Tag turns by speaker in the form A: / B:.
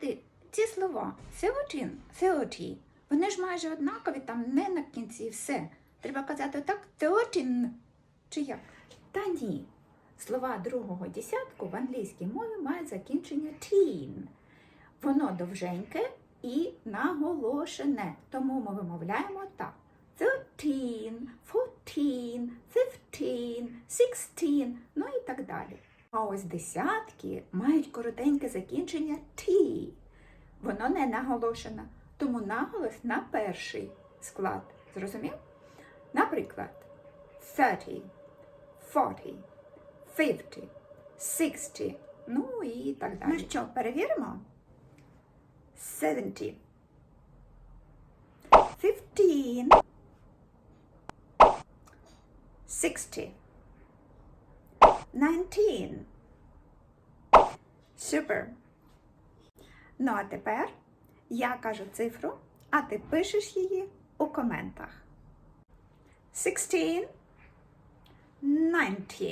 A: ти ці слова seventeen, thirty, вони ж майже однакові, там не на кінці все. Треба казати так thirteen, чи як? Та ні. Слова другого десятку в англійській мові мають закінчення teen. Воно довженьке і наголошене, тому ми вимовляємо так. 13, 14, 15, 16, ну і так далі. А ось десятки мають коротеньке закінчення T. Воно не наголошено, тому наголос на перший склад. Зрозумів? Наприклад, 30, 40, 50, 60, ну і так далі. Ну що, перевіримо? 70, 15, 60, 19. Супер. Ну а тепер я кажу цифру, а ти пишеш її у коментах. 16, 90,